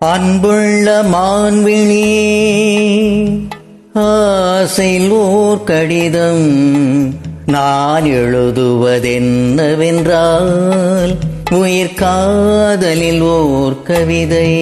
அன்புள்ள மான்விழி ஆசைலோர் கடிதம் நான் எழுதுவதென்னவென்றால் உயிர் காதலில் ஓர் கவிதை.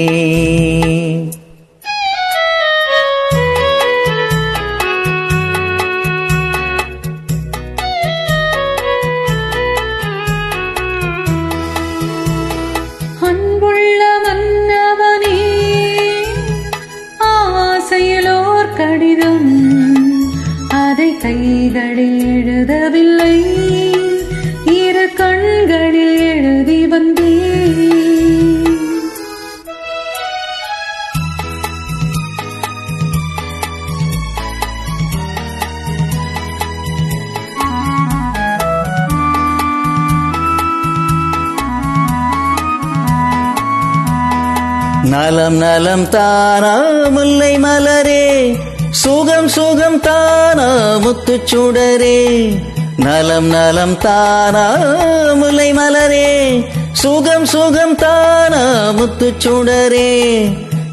கடிதம். அதை கைகளில் நலம் நலம் தானா முல்லை மலரே. சுகம் சுகம் தானா முத்துச் சுடரே. நலம் நலம் தானா முல்லை மலரே. சுகம் சுகம் தானா முத்துச் சுடரே.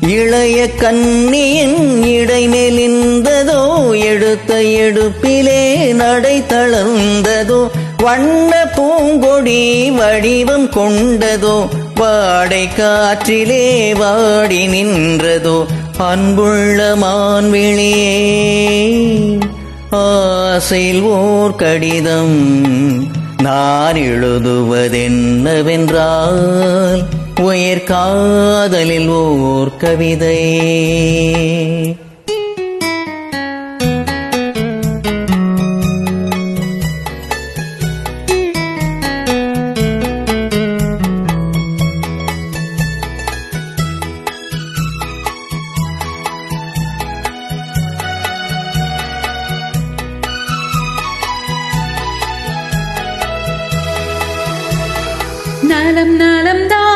இளைய கண்ணியின் இடை மெலிந்ததோ எடுத்த எடுப்பிலே நடை தளர்ந்ததோ வண்ண பூங்கொடி வடிவம் கொண்டதோ பாடை காற்றிலே வாடி நின்றதோ அன்புள்ள மான்விழியே ஆசையில் ஓர் கடிதம் நான் எழுதுவதென்னவென்றால் உயர் காதலில் ஓர் கவிதை. நலம் நலம் தானே.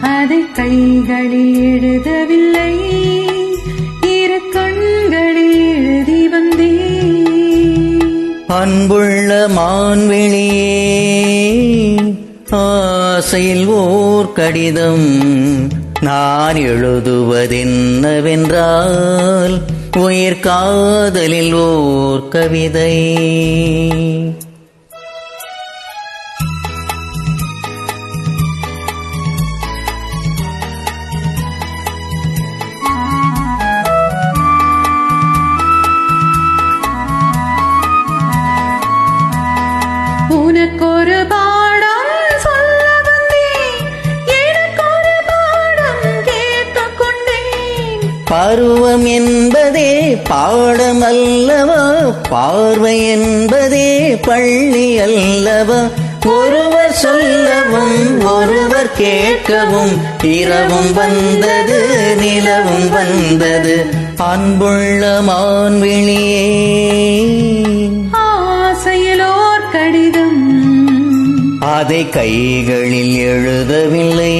அதை கைகளில் எழுதவில்லை. இரு கண்களில் எழுதி வந்தே அன்புள்ள மான்வெளியே ஆசையில் ஓர் கடிதம். நான் எழுதுவதென்னவென்றால் உயிர் காதலில் ஓர் கவிதை. பருவம் என்பதே பாடம் அல்லவா பார்வை என்பதே பள்ளி அல்லவா? ஒருவர் சொல்லவும் ஒருவர் கேட்கவும் இரவும் வந்தது நிலவும் வந்தது. அன்புள்ள மான்விழியே. ஆசையிலோர் கடிதம். அதை கைகளில் எழுதவில்லை.